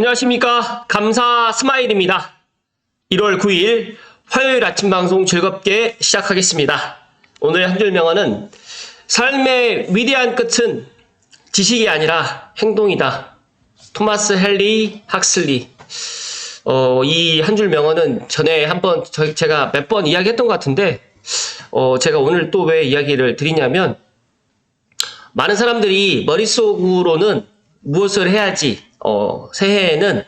안녕하십니까. 감사 스마일입니다. 1월 9일 화요일 아침 방송 즐겁게 시작하겠습니다. 오늘 한줄 명언은 삶의 위대한 끝은 지식이 아니라 행동이다. 토마스 헨리 학슬리. 어, 이 한 줄 명언은 전에 한번 저- 제가 몇 번 이야기했던 것 같은데, 어, 제가 오늘 또 왜 이야기를 드리냐면, 많은 사람들이 머릿속으로는 무엇을 해야지, 어, 새해에는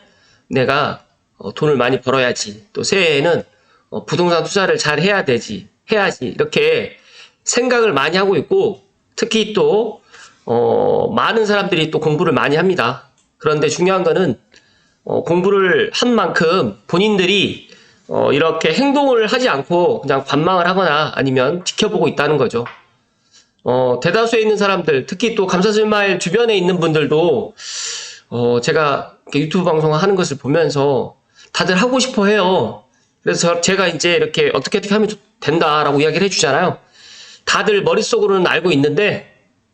내가 어, 돈을 많이 벌어야지, 또 새해에는 어, 부동산 투자를 잘 해야 되지, 해야지, 이렇게 생각을 많이 하고 있고, 특히 또, 어, 많은 사람들이 또 공부를 많이 합니다. 그런데 중요한 거는, 어, 공부를 한 만큼 본인들이 어, 이렇게 행동을 하지 않고 그냥 관망을 하거나 아니면 지켜보고 있다는 거죠. 어, 대다수에 있는 사람들, 특히 또 감사슬마일 주변에 있는 분들도, 어, 제가 유튜브 방송을 하는 것을 보면서 다들 하고 싶어 해요. 그래서 저- 제가 이제 이렇게 어떻게 어떻게 하면 좋- 된다라고 이야기를 해주잖아요. 다들 머릿속으로는 알고 있는데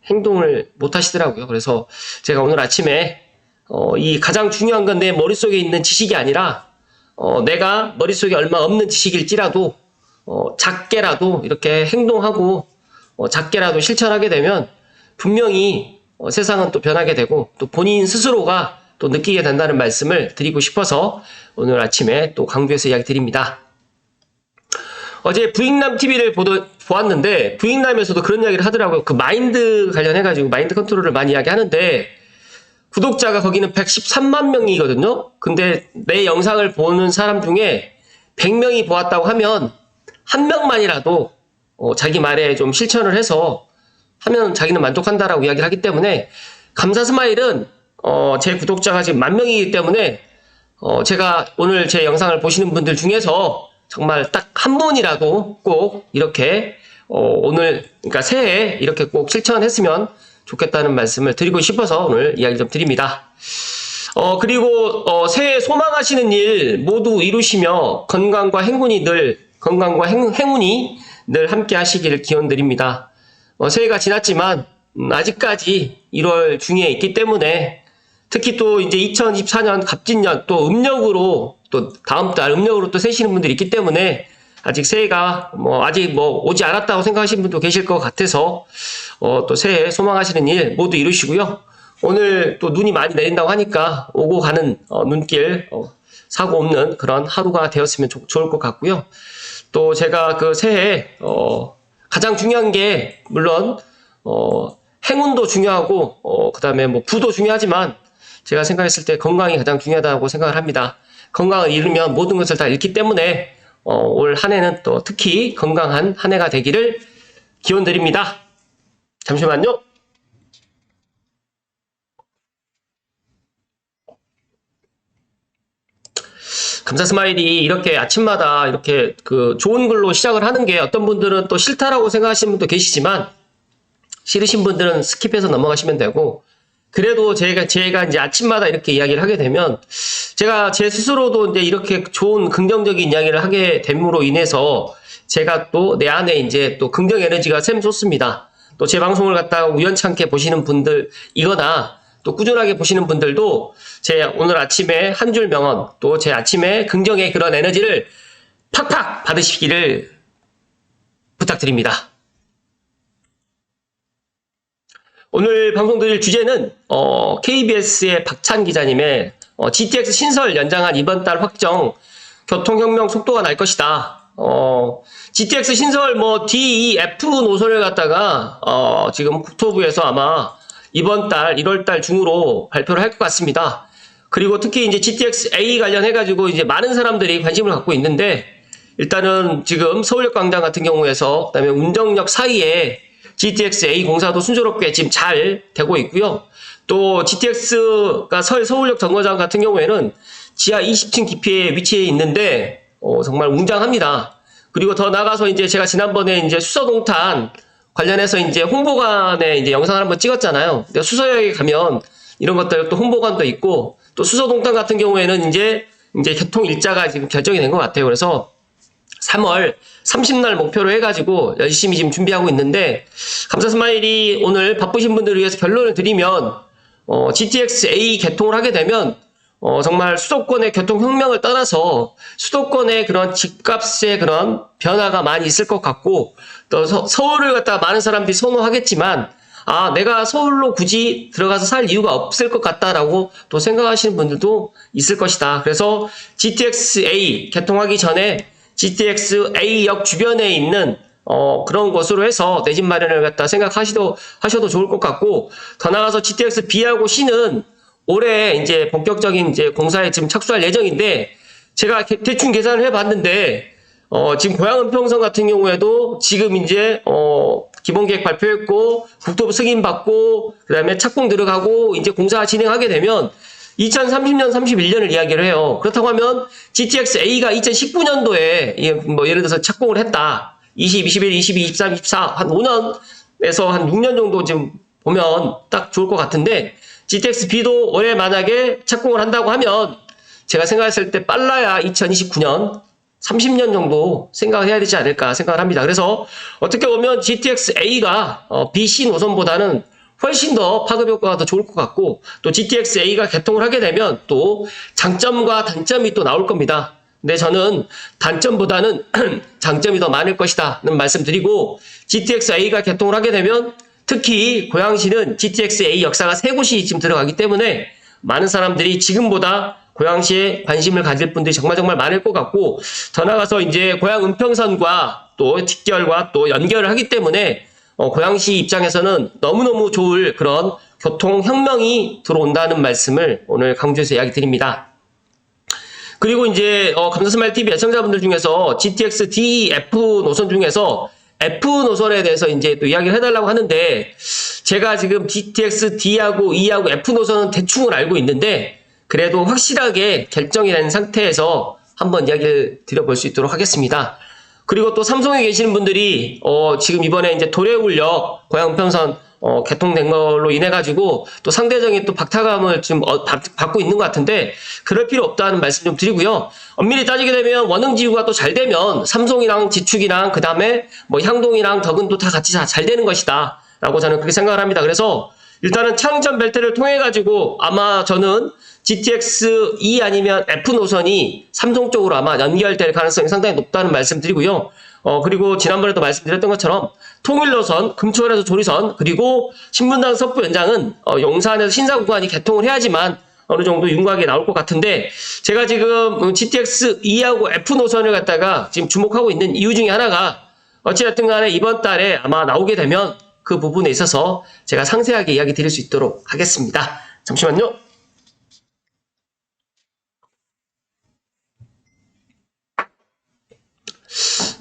행동을 못 하시더라고요. 그래서 제가 오늘 아침에, 어, 이 가장 중요한 건 내 머릿속에 있는 지식이 아니라, 어, 내가 머릿속에 얼마 없는 지식일지라도, 어, 작게라도 이렇게 행동하고, 어, 작게라도 실천하게 되면 분명히 어, 세상은 또 변하게 되고 또 본인 스스로가 또 느끼게 된다는 말씀을 드리고 싶어서 오늘 아침에 또 강조해서 이야기 드립니다. 어제 부익남 TV를 보았는데 부익남에서도 그런 이야기를 하더라고요. 그 마인드 관련해 가지고 마인드 컨트롤을 많이 이야기하는데 구독자가 거기는 113만 명이거든요. 근데 내 영상을 보는 사람 중에 100명이 보았다고 하면 한 명만이라도 어, 자기 말에 좀 실천을 해서 하면 자기는 만족한다라고 이야기를 하기 때문에 감사 스마일은 어, 제 구독자가 지금 만 명이기 때문에 어, 제가 오늘 제 영상을 보시는 분들 중에서 정말 딱 한 분이라도 꼭 이렇게 어, 오늘 그러니까 새해 이렇게 꼭 실천했으면 좋겠다는 말씀을 드리고 싶어서 오늘 이야기 좀 드립니다. 어, 그리고, 어, 새해 소망하시는 일 모두 이루시며 건강과 행운이 늘, 건강과 행, 행운이 늘 함께 하시기를 기원 드립니다. 어, 새해가 지났지만, 음, 아직까지 1월 중에 있기 때문에, 특히 또 이제 2024년 갑진년 또 음력으로 또 다음 달 음력으로 또 세시는 분들이 있기 때문에, 아직 새해가 뭐 아직 뭐 오지 않았다고 생각하시는 분도 계실 것 같아서 어, 또 새해 소망하시는 일 모두 이루시고요. 오늘 또 눈이 많이 내린다고 하니까 오고 가는 어, 눈길 어, 사고 없는 그런 하루가 되었으면 좋- 좋을 것 같고요. 또 제가 그 새해 어, 가장 중요한 게 물론 어, 행운도 중요하고 어, 그다음에 뭐 부도 중요하지만 제가 생각했을 때 건강이 가장 중요하다고 생각을 합니다. 건강을 잃으면 모든 것을 다 잃기 때문에 어, 올 한 해는 또 특히 건강한 한 해가 되기를 기원 드립니다. 잠시만요. 감사 스마일이 이렇게 아침마다 이렇게 그 좋은 글로 시작을 하는 게 어떤 분들은 또 싫다라고 생각하시는 분도 계시지만 싫으신 분들은 스킵해서 넘어가시면 되고 그래도 제가 제가 이제 아침마다 이렇게 이야기를 하게 되면 제가 제 스스로도 이제 이렇게 좋은 긍정적인 이야기를 하게 됨으로 인해서 제가 또 내 안에 이제 또 긍정 에너지가 샘솟습니다. 또 제 방송을 갖다가 우연찮게 보시는 분들 이거나 또 꾸준하게 보시는 분들도 제 오늘 아침에 한 줄 명언 또 제 아침에 긍정의 그런 에너지를 팍팍 받으시기를 부탁드립니다. 오늘 방송 드릴 주제는 어, KBS의 박찬 기자님의 어, GTX 신설 연장한 이번 달 확정 교통혁명 속도가 날 것이다. 어, GTX 신설 뭐 DEF 노선을 갖다가 어, 지금 국토부에서 아마 이번 달 1월 달 중으로 발표를 할 것 같습니다. 그리고 특히 이제 GTX A 관련해 가지고 이제 많은 사람들이 관심을 갖고 있는데 일단은 지금 서울역 광장 같은 경우에서 그다음에 운정역 사이에 GTX A 공사도 순조롭게 지금 잘 되고 있고요. 또 GTX가 서 서울역 정거장 같은 경우에는 지하 20층 깊이에 위치해 있는데 어, 정말 웅장합니다. 그리고 더 나가서 이제 제가 지난번에 이제 수서동탄 관련해서 이제 홍보관에 이제 영상을 한번 찍었잖아요. 수서역에 가면 이런 것들 또 홍보관도 있고 또 수서동탄 같은 경우에는 이제 이제 교통 일자가 지금 결정이 된 것 같아요. 그래서 3월 30날 목표로 해가지고 열심히 지금 준비하고 있는데 감사 스마일이 오늘 바쁘신 분들을 위해서 결론을 드리면 어, GTX A 개통을 하게 되면 어, 정말 수도권의 교통혁명을 떠나서 수도권의 그런 집값의 그런 변화가 많이 있을 것 같고 또 서, 서울을 갖다 많은 사람들이 선호하겠지만 아, 내가 서울로 굳이 들어가서 살 이유가 없을 것 같다라고 또 생각하시는 분들도 있을 것이다. 그래서 GTX-A 개통하기 전에 GTX-A역 주변에 있는 어, 그런 곳으로 해서 내 집 마련을 갖다 생각하시도, 하셔도 좋을 것 같고, 더 나아가서 GTX B하고 C는 올해 이제 본격적인 이제 공사에 지금 착수할 예정인데, 제가 개- 대충 계산을 해봤는데, 어, 지금 고양은평선 같은 경우에도 지금 이제, 어, 기본계획 발표했고, 국토부 승인 받고, 그 다음에 착공 들어가고, 이제 공사 진행하게 되면, 2030년, 31년을 이야기를 해요. 그렇다고 하면, GTX A가 2019년도에, 뭐, 예를 들어서 착공을 했다. 20, 21, 22, 23, 24, 한 5년에서 한 6년 정도 지금 보면 딱 좋을 것 같은데, GTX B도 올해 만약에 착공을 한다고 하면, 제가 생각했을 때 빨라야 2029년, 30년 정도 생각을 해야 되지 않을까 생각을 합니다. 그래서 어떻게 보면 GTX A가 어, BC 노선보다는 훨씬 더 파급 효과가 더 좋을 것 같고 또 GTX A가 개통을 하게 되면 또 장점과 단점이 또 나올 겁니다. 근데 저는 단점보다는 장점이 더 많을 것이다는 말씀드리고 GTX A가 개통을 하게 되면 특히 고양시는 GTX A 역사가 세 곳이 지금 들어가기 때문에 많은 사람들이 지금보다 고양시에 관심을 가질 분들이 정말 정말 많을 것 같고 더 나가서 이제 고양 은평선과 또 직결과 또 연결을 하기 때문에 어, 고양시 입장에서는 너무너무 좋을 그런 교통혁명이 들어온다는 말씀을 오늘 강조해서 이야기 드립니다. 그리고 이제 어, 감사스마일 TV 애청자분들 중에서 GTX D, F 노선 중에서 F 노선에 대해서 이제 또 이야기를 해달라고 하는데 제가 지금 GTX D하고 E하고 F 노선은 대충은 알고 있는데 그래도 확실하게 결정이 된 상태에서 한번 이야기를 드려볼 수 있도록 하겠습니다. 그리고 또 삼성에 계시는 분들이 어, 지금 이번에 이제 도래울역 고양평선 어, 개통된 걸로 인해 가지고 또 상대적인 또 박탈감을 지금 어, 받, 받고 있는 것 같은데 그럴 필요 없다는 말씀 좀 드리고요. 엄밀히 따지게 되면 원흥지구가 또 잘 되면 삼성이랑 지축이랑 그 다음에 뭐 향동이랑 덕은도 다 같이 다 잘 되는 것이다. 라고 저는 그렇게 생각을 합니다. 그래서 일단은 창전 벨트를 통해 가지고 아마 저는 GTX E 아니면 F 노선이 삼성 쪽으로 아마 연결될 가능성이 상당히 높다는 말씀 드리고요. 어 그리고 지난번에도 말씀드렸던 것처럼 통일 노선, 금초원에서 조리선 그리고 신분당 서부 연장은 어, 용산에서 신사 구간이 개통을 해야지만 어느 정도 윤곽이 나올 것 같은데 제가 지금 GTX E하고 F 노선을 갖다가 지금 주목하고 있는 이유 중에 하나가 어찌됐든 간에 이번 달에 아마 나오게 되면 그 부분에 있어서 제가 상세하게 이야기 드릴 수 있도록 하겠습니다. 잠시만요.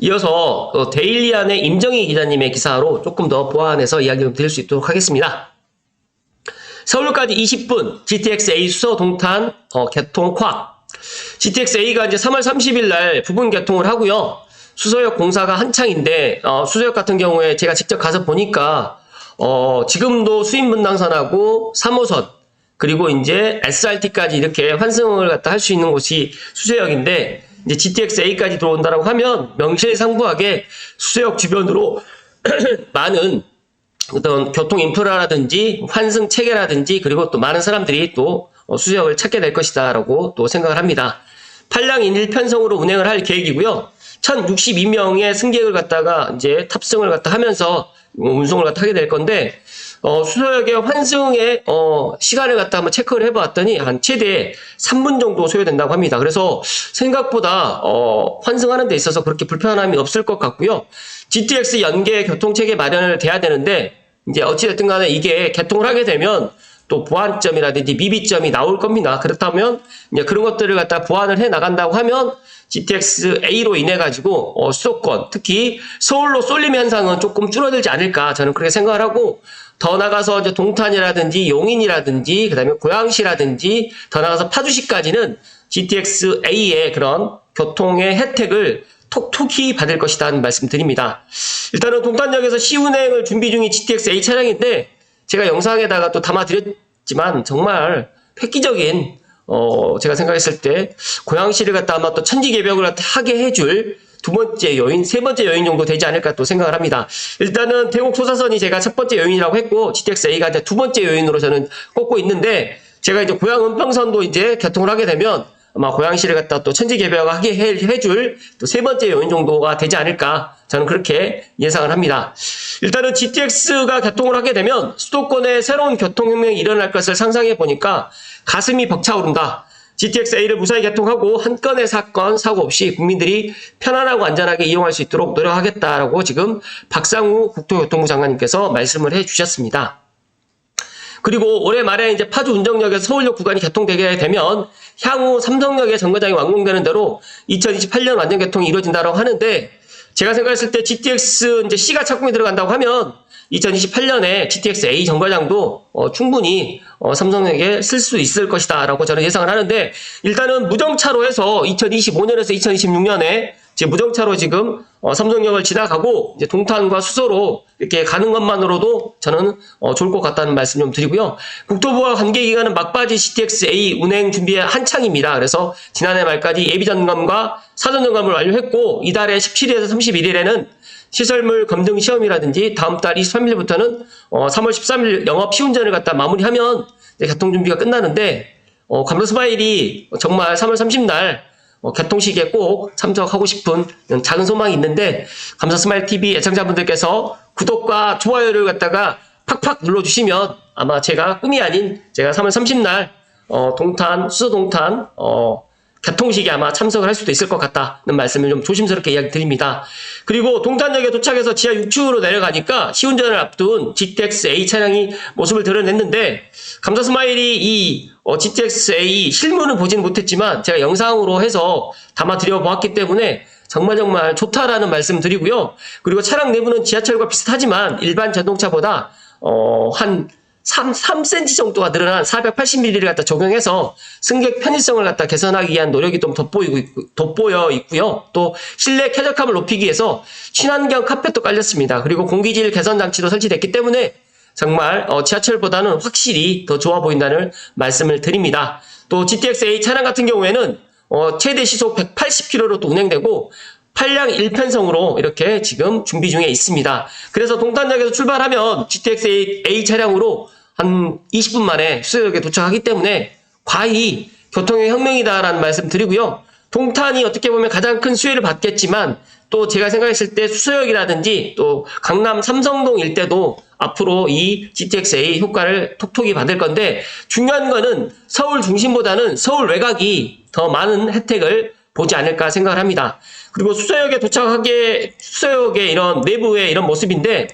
이어서 어, 데일리안의 임정희 기자님의 기사로 조금 더 보완해서 이야기 좀 드릴 수 있도록 하겠습니다. 서울까지 20분 GTX-A 수서 동탄 어, 개통 콱 GTX-A가 이제 3월 30일 날 부분 개통을 하고요. 수서역 공사가 한창인데 어, 수서역 같은 경우에 제가 직접 가서 보니까 어, 지금도 수인 분당선하고 3호선 그리고 이제 SRT까지 이렇게 환승을 갖다 할 수 있는 곳이 수서역인데 이제 GTX-A까지 들어온다라고 하면 명실상부하게 수서역 주변으로 많은 어떤 교통 인프라라든지 환승 체계라든지 그리고 또 많은 사람들이 또 어, 수서역을 찾게 될 것이다라고 또 생각을 합니다. 8량 인 일 편성으로 운행을 할 계획이고요. 1062명의 승객을 갖다가 이제 탑승을 갖다 하면서 운송을 갖다 하게 될 건데 어, 수서역의 환승의 어, 시간을 갖다 한번 체크를 해봤더니 한 최대 3분 정도 소요된다고 합니다. 그래서 생각보다 어, 환승하는 데 있어서 그렇게 불편함이 없을 것 같고요. GTX 연계 교통체계 마련을 돼야 되는데 이제 어찌됐든 간에 이게 개통을 하게 되면 또 보완점이라든지 미비점이 나올 겁니다. 그렇다면 이제 그런 것들을 갖다 보완을 해 나간다고 하면 GTX A로 인해 가지고 어, 수도권 특히 서울로 쏠림 현상은 조금 줄어들지 않을까 저는 그렇게 생각을 하고 더 나가서 이제 동탄이라든지 용인이라든지 그다음에 고양시라든지 더 나가서 파주시까지는 GTX A의 그런 교통의 혜택을 톡톡히 받을 것이라는 말씀드립니다. 일단은 동탄역에서 시운행을 준비 중인 GTX A 차량인데 제가 영상에다가 또 담아드렸지만 정말 획기적인 어 제가 생각했을 때 고양시를 갖다 아마 또 천지개벽을 하게 해줄 두 번째 요인, 세 번째 요인 정도 되지 않을까 또 생각을 합니다. 일단은 대곡 소사선이 제가 첫 번째 요인이라고 했고 GTX A가 이제 두 번째 요인으로 저는 꼽고 있는데 제가 이제 고양 은평선도 이제 개통을 하게 되면 아마 고양시를 갖다 또 천지개벽하게 해- 해줄 또 세 번째 요인 정도가 되지 않을까 저는 그렇게 예상을 합니다. 일단은 GTX가 개통을 하게 되면 수도권에 새로운 교통혁명이 일어날 것을 상상해 보니까 가슴이 벅차오른다. GTX-A를 무사히 개통하고 한 건의 사건, 사고 없이 국민들이 편안하고 안전하게 이용할 수 있도록 노력하겠다라고 지금 박상우 국토교통부 장관님께서 말씀을 해 주셨습니다. 그리고 올해 말에 이제 파주 운정역에서 서울역 구간이 개통되게 되면 향후 삼성역의 정거장이 완공되는 대로 2028년 완전 개통이 이루어진다고 하는데 제가 생각했을 때 GTX 이제 C가 착공이 들어간다고 하면 2028년에 GTX A 정거장도 어, 충분히 어, 삼성역에 쓸수 있을 것이다 라고 저는 예상을 하는데 일단은 무정차로 해서 2025년에서 2026년에 지금 무정차로 지금 어, 삼성역을 지나가고 이제 동탄과 수서로 이렇게 가는 것만으로도 저는 어, 좋을 것 같다는 말씀 좀 드리고요. 국토부와 관계 기관은 막바지 GTX-A 운행 준비에 한창입니다. 그래서 지난해 말까지 예비 점검과 사전 점검을 완료했고 이달에 17일에서 31일에는 시설물 검증 시험이라든지 다음 달 23일부터는 어, 3월 13일 영업 시운전을 갖다 마무리하면 이제 개통 준비가 끝나는데 어, 감사 스마일이 정말 3월 30날 어, 개통식에 꼭 참석하고 싶은 작은 소망이 있는데 감사 스마일 TV 애청자분들께서 구독과 좋아요를 갖다가 팍팍 눌러주시면 아마 제가 꿈이 아닌 제가 3월 30날 어, 동탄 수서 동탄 어, 개통식에 아마 참석을 할 수도 있을 것 같다는 말씀을 좀 조심스럽게 이야기 드립니다. 그리고 동탄역에 도착해서 지하 6층으로 내려가니까 시운전을 앞둔 GTX-A 차량이 모습을 드러냈는데 감사 스마일이 이 어, GTX-A 실물은 보지는 못했지만 제가 영상으로 해서 담아 드려보았기 때문에 정말 정말 좋다라는 말씀 드리고요. 그리고 차량 내부는 지하철과 비슷하지만 일반 자동차보다 어, 한 3, 3cm 정도가 늘어난 480mm를 갖다 적용해서 승객 편의성을 갖다 개선하기 위한 노력이 좀 돋보이고 있고, 돋보여 있고요. 또 실내 쾌적함을 높이기 위해서 친환경 카펫도 깔렸습니다. 그리고 공기질 개선 장치도 설치됐기 때문에 정말 어, 지하철보다는 확실히 더 좋아 보인다는 말씀을 드립니다. 또 GTX-A 차량 같은 경우에는 어, 최대 시속 180km로 또 운행되고 8량 1편성으로 이렇게 지금 준비 중에 있습니다. 그래서 동탄역에서 출발하면 GTX A 차량으로 한 20분 만에 수서역에 도착하기 때문에 과히 교통의 혁명이다라는 말씀 드리고요. 동탄이 어떻게 보면 가장 큰 수혜를 받겠지만 또 제가 생각했을 때 수서역이라든지 또 강남 삼성동 일대도 앞으로 이 GTX-A 효과를 톡톡히 받을 건데 중요한 거는 서울 중심보다는 서울 외곽이 더 많은 혜택을 보지 않을까 생각을 합니다. 그리고 수서역에 도착하게 수서역의 이런 내부의 이런 모습인데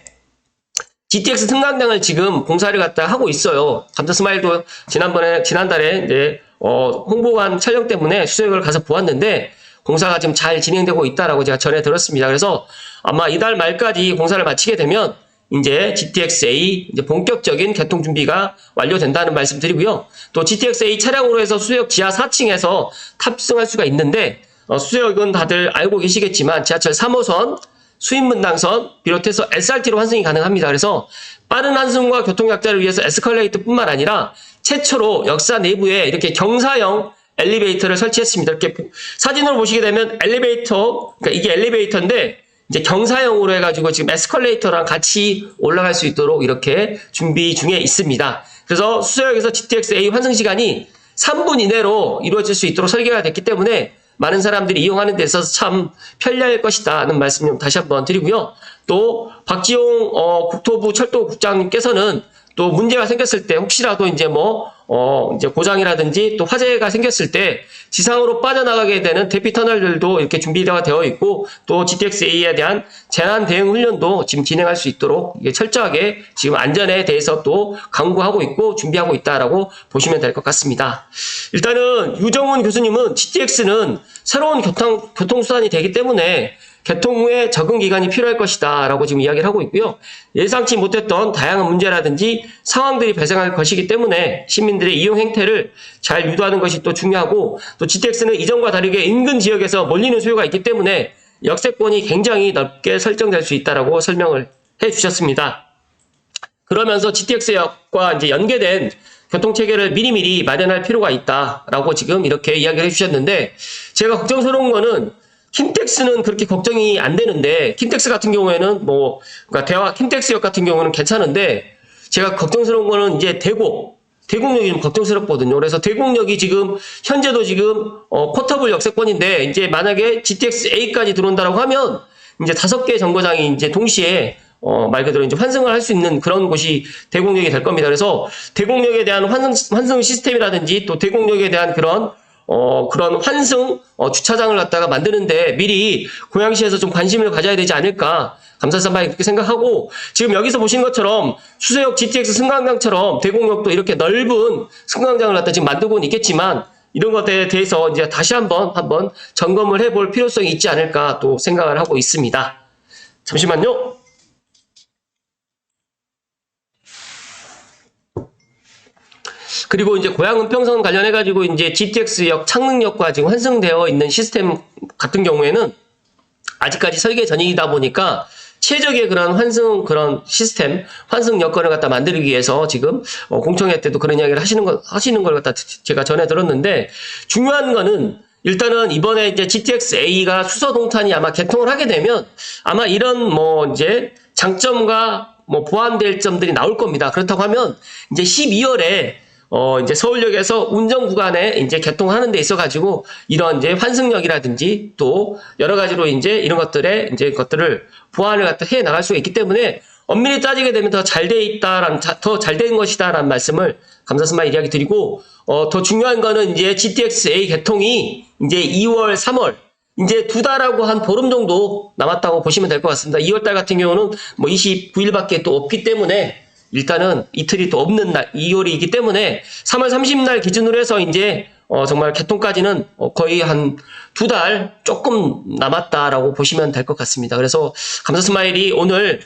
GTX 승강장을 지금 공사를 갖다 하고 있어요. 감자 스마일도 지난번에 지난달에 이제 어, 홍보관 촬영 때문에 수서역을 가서 보았는데 공사가 지금 잘 진행되고 있다라고 제가 전해 들었습니다. 그래서 아마 이달 말까지 공사를 마치게 되면 이제 GTX-A 이제 본격적인 개통 준비가 완료된다는 말씀 드리고요. 또 GTX-A 차량으로 해서 수서역 지하 4층에서 탑승할 수가 있는데 어, 수서역은 다들 알고 계시겠지만 지하철 3호선 수인분당선 비롯해서 SRT로 환승이 가능합니다. 그래서 빠른 환승과 교통 약자를 위해서 에스컬레이터뿐만 아니라 최초로 역사 내부에 이렇게 경사형 엘리베이터를 설치했습니다. 이렇게 보- 사진으로 보시게 되면 엘리베이터, 그러니까 이게 엘리베이터인데 이제 경사형으로 해가지고 지금 에스컬레이터랑 같이 올라갈 수 있도록 이렇게 준비 중에 있습니다. 그래서 수서역에서 GTX-A 환승 시간이 3분 이내로 이루어질 수 있도록 설계가 됐기 때문에 많은 사람들이 이용하는 데 있어서 참 편리할 것이다는 말씀 좀 다시 한번 드리고요. 또 박지용 어, 국토부 철도국장님께서는 또 문제가 생겼을 때 혹시라도 이제 뭐 어, 이제 고장이라든지 또 화재가 생겼을 때 지상으로 빠져나가게 되는 대피 터널들도 이렇게 준비가 되어 있고 또 GTX-A에 대한 재난 대응 훈련도 지금 진행할 수 있도록 이게 철저하게 지금 안전에 대해서 또 강구하고 있고 준비하고 있다라고 보시면 될 것 같습니다. 일단은 유정훈 교수님은 GTX는 새로운 교통, 교통수단이 되기 때문에 개통 후에 적응 기간이 필요할 것이다 라고 지금 이야기를 하고 있고요. 예상치 못했던 다양한 문제라든지 상황들이 발생할 것이기 때문에 시민들의 이용 행태를 잘 유도하는 것이 또 중요하고 또 GTX는 이전과 다르게 인근 지역에서 몰리는 수요가 있기 때문에 역세권이 굉장히 넓게 설정될 수 있다라고 설명을 해 주셨습니다. 그러면서 GTX역과 이제 연계된 교통 체계를 미리미리 마련할 필요가 있다라고 지금 이렇게 이야기를 해주셨는데 제가 걱정스러운 거는 킨텍스는 그렇게 걱정이 안 되는데 킨텍스 같은 경우에는 뭐 그러니까 대화 킨텍스역 같은 경우는 괜찮은데 제가 걱정스러운 거는 이제 대고 대국력이 좀 걱정스럽거든요. 그래서 대국력이 지금 현재도 지금 어, 쿼터블 역세권인데 이제 만약에 GTX A까지 들어온다라고 하면 이제 다섯 개 정거장이 이제 동시에 어, 말 그대로 이제 환승을 할 수 있는 그런 곳이 대공력이 될 겁니다. 그래서 대공력에 대한 환승, 환승 시스템이라든지 또 대공력에 대한 그런 어, 그런 환승 어, 주차장을 갖다가 만드는데 미리 고양시에서 좀 관심을 가져야 되지 않을까 감사선바에 그렇게 생각하고 지금 여기서 보시는 것처럼 수서역 GTX 승강장처럼 대공력도 이렇게 넓은 승강장을 갖다 지금 만들고는 있겠지만 이런 것에 대해서 이제 다시 한번 한번 점검을 해볼 필요성이 있지 않을까 또 생각을 하고 있습니다. 잠시만요. 그리고 이제 고양 은평선 관련해 가지고 이제 GTX역 창릉역과 지금 환승되어 있는 시스템 같은 경우에는 아직까지 설계 전이다 보니까 최적의 그런 환승 그런 시스템 환승 여건을 갖다 만들기 위해서 지금 어, 공청회 때도 그런 이야기를 하시는 거 하시는 걸 갖다 제가 전해 들었는데 중요한 거는 일단은 이번에 이제 GTX A가 수서 동탄이 아마 개통을 하게 되면 아마 이런 뭐 이제 장점과 뭐 보완될 점들이 나올 겁니다. 그렇다고 하면 이제 12월에 어, 이제 서울역에서 운정 구간에 이제 개통하는 데 있어 가지고 이런 이제 환승역이라든지 또 여러 가지로 이제 이런 것들에 이제 것들을 보완을 갖다 해 나갈 수가 있기 때문에 엄밀히 따지게 되면 더 잘 돼 있다라는, 더잘 된 것이다라는 말씀을 감사스마 이야기 드리고, 어, 더 중요한 거는 이제 GTX-A 개통이 이제 2월, 3월, 이제 두 달하고 한 보름 정도 남았다고 보시면 될 것 같습니다. 2월 달 같은 경우는 뭐 29일밖에 또 없기 때문에 일단은 이틀이 또 없는 날, 2월이기 때문에 3월 30날 기준으로 해서 이제 어, 정말 개통까지는 어, 거의 한 두 달 조금 남았다라고 보시면 될 것 같습니다. 그래서 감사 스마일이 오늘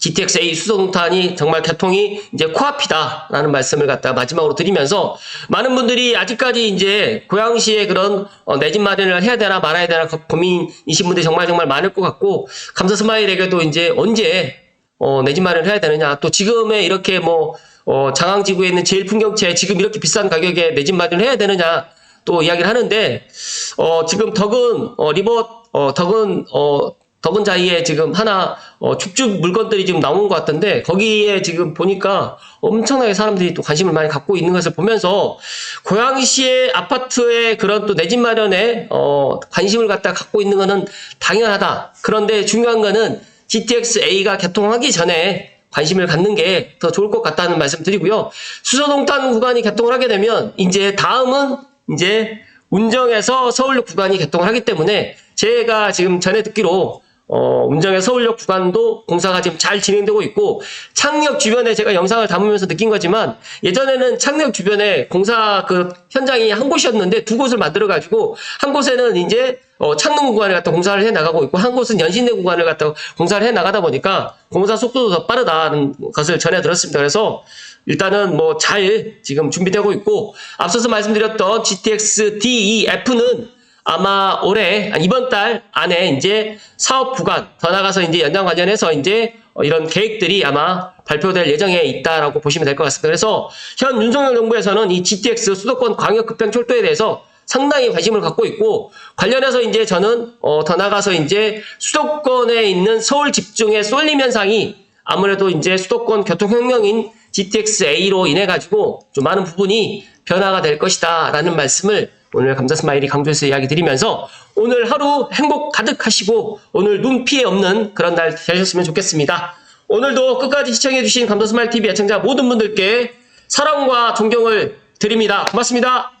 GTX-A 수소동탄이 정말 개통이 이제 코앞이다라는 말씀을 갖다 마지막으로 드리면서 많은 분들이 아직까지 이제 고양시에 그런 어, 내집 마련을 해야 되나 말아야 되나 고- 고민이신 분들이 정말 정말 많을 것 같고 감사 스마일에게도 이제 언제 어, 내 집 마련을 해야 되느냐 또 지금의 이렇게 뭐 어, 장항지구에 있는 제일 풍경채 지금 이렇게 비싼 가격에 내 집 마련을 해야 되느냐 또 이야기를 하는데 어, 지금 덕은 어, 리버 어, 덕은 어, 덕은 자이에 지금 하나 어, 줍줍 물건들이 지금 나온 것 같던데 거기에 지금 보니까 엄청나게 사람들이 또 관심을 많이 갖고 있는 것을 보면서 고양시의 아파트의 그런 또 내 집 마련에 어, 관심을 갖다 갖고 있는 것은 당연하다. 그런데 중요한 거는 GTX A가 개통하기 전에 관심을 갖는 게 더 좋을 것 같다는 말씀 드리고요. 수서동탄 구간이 개통을 하게 되면 이제 다음은 이제 운정에서 서울역 구간이 개통을 하기 때문에 제가 지금 전에 듣기로 어, 운정의 서울역 구간도 공사가 지금 잘 진행되고 있고 창역 주변에 제가 영상을 담으면서 느낀 거지만 예전에는 창역 주변에 공사 그 현장이 한 곳이었는데 두 곳을 만들어 가지고 한 곳에는 이제 어, 창릉 구간을 갖다 공사를 해 나가고 있고 한 곳은 연신내 구간을 갖다 공사를 해 나가다 보니까 공사 속도도 더 빠르다는 것을 전해 들었습니다. 그래서 일단은 뭐 잘 지금 준비되고 있고 앞서서 말씀드렸던 GTX DEF는 아마 올해 아니, 이번 달 안에 이제 사업 구간 더 나가서 이제 연장 관련해서 이제 어, 이런 계획들이 아마 발표될 예정에 있다라고 보시면 될 것 같습니다. 그래서 현 윤석열 정부에서는 이 GTX 수도권 광역 급행 철도에 대해서 상당히 관심을 갖고 있고 관련해서 이제 저는 어, 더 나가서 이제 수도권에 있는 서울 집중의 쏠림 현상이 아무래도 이제 수도권 교통 혁명인 GTX A로 인해 가지고 좀 많은 부분이 변화가 될 것이다라는 말씀을 오늘 감자 스마일이 강조해서 이야기 드리면서 오늘 하루 행복 가득하시고 오늘 눈 피해 없는 그런 날 되셨으면 좋겠습니다. 오늘도 끝까지 시청해주신 감자 스마일 TV 애청자 모든 분들께 사랑과 존경을 드립니다. 고맙습니다.